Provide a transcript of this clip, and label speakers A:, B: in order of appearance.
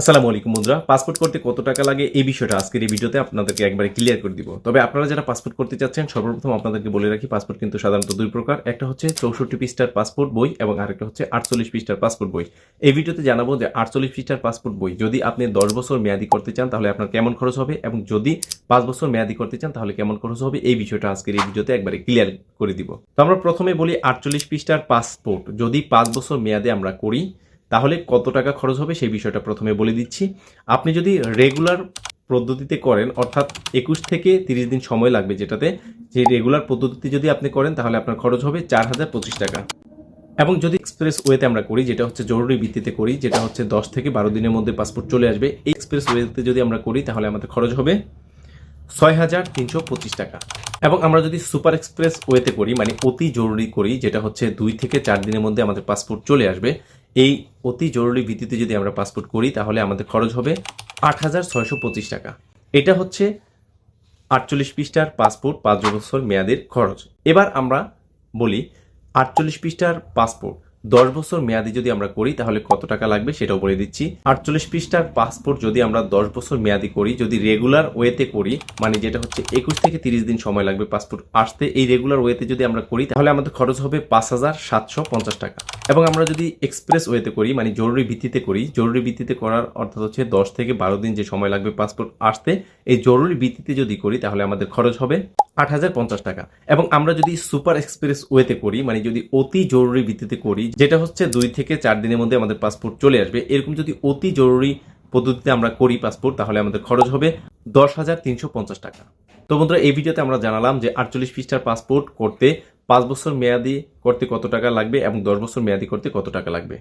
A: আসসালামু আলাইকুম বন্ধুরা, পাসপোর্ট করতে কত টাকা লাগে এই বিষয়টা আজকের এই ভিডিওতে আপনাদেরকে একবারে ক্লিয়ার করে দিব। তবে আপনারা যারা পাসপোর্ট করতে চাচ্ছেন, সর্বপ্রথম আপনাদেরকে বলে রাখি, পাসপোর্ট কিন্তু সাধারণত দুই প্রকার। একটা হচ্ছে চৌষট্টি পৃষ্ঠার পাসপোর্ট বই এবং আরেকটা হচ্ছে আটচল্লিশ পৃষ্ঠার পাসপোর্ট বই। এই ভিডিওতে জানাব যে আটচল্লিশ পৃষ্ঠার পাসপোর্ট বই, যদি আপনি দশ বছর মেয়াদি করতে চান, তাহলে আপনার কেমন খরচ হবে? এবং যদি পাঁচ বছর মেয়াদি করতে চান, তাহলে কেমন খরচ হবে? এই বিষয়টা আজকের এই ভিডিওতে একবারে ক্লিয়ার করে দিব। তো আমরা প্রথমে বলি আটচল্লিশ পৃষ্ঠার পাসপোর্ট। যদি পাঁচ বছর মেয়াদে আমরা করি তাহলে কত টাকা খরচ হবে সেই বিষয়টা প্রথমে বলে দিচ্ছি। আপনি যদি রেগুলার পদ্ধতিতে করেন, অর্থাৎ একুশ থেকে তিরিশ দিন সময় লাগবে যেটাতে, যে রেগুলার পদ্ধতিতে যদি আপনি করেন, তাহলে আপনার খরচ হবে চার হাজার পঁচিশ টাকা। এবং যদি এক্সপ্রেস ওয়েতে আমরা করি, যেটা হচ্ছে জরুরি ভিত্তিতে করি, যেটা হচ্ছে দশ থেকে বারো দিনের মধ্যে পাসপোর্ট চলে আসবে, এই এক্সপ্রেস ওয়েতে যদি আমরা করি, তাহলে আমাদের খরচ হবে ছয় হাজার তিনশো পঁচিশ টাকা। এবং আমরা যদি সুপার এক্সপ্রেস ওয়েতে করি মানে অতি জরুরি করি, যেটা হচ্ছে দুই থেকে চার দিনের মধ্যে আমাদের পাসপোর্ট চলে আসবে এই অতি জরুরি ভিত্তিতে যদি আমরা পাসপোর্ট করি, তাহলে আমাদের খরচ হবে আট হাজার ছয়শো পঁচিশ টাকা। এটা হচ্ছে আটচল্লিশ পৃষ্ঠার পাসপোর্ট, পাঁচ বছর মেয়াদের খরচ। এবার আমরা বলি, আটচল্লিশ পৃষ্ঠার পাসপোর্ট, দশ বছর মেয়াদি যদি আমরা করি, তাহলে কত টাকা লাগবে সেটাও বলে দিচ্ছি। আটচল্লিশ পৃষ্ঠার পাসপোর্ট যদি আমরা দশ বছর মেয়াদি করি, যদি রেগুলার ওয়েতে করি মানে যেটা হচ্ছে একুশ থেকে তিরিশ দিন সময় লাগবে পাসপোর্ট আসতে, এই রেগুলার ওয়েতে যদি আমরা করি, তাহলে আমাদের খরচ হবে পাঁচ হাজার সাতশো পঞ্চাশ টাকা। এবং আমরা যদি এক্সপ্রেস ওয়েতে করি মানে জরুরি ভিত্তিতে করি, জরুরি ভিত্তিতে করার অর্থাৎ হচ্ছে দশ থেকে বারো দিন যে সময় লাগবে পাসপোর্ট আসতে, এই জরুরি ভিত্তিতে যদি করি, তাহলে আমাদের খরচ হবে আট হাজার পঞ্চাশ টাকা। এবং আমরা যদি সুপার এক্সপ্রেস ওয়েতে করি মানে যদি অতি জরুরি ভিত্তিতে করি, যেটা হচ্ছে দুই থেকে চার দিনের মধ্যে আমাদের পাসপোর্ট চলে আসবে। এরকম যদি অতি জরুরি পদ্ধতিতে আমরা করি পাসপোর্ট তাহলে আমাদের খরচ হবে দশ হাজার তিনশো পঞ্চাশ টাকা। তো বন্ধুরা, এই ভিডিওতে আমরা জানালাম যে আটচল্লিশ পৃষ্ঠার পাসপোর্ট করতে পাঁচ বছর মেয়াদি করতে কত টাকা লাগবে এবং দশ বছর মেয়াদি করতে কত টাকা লাগবে?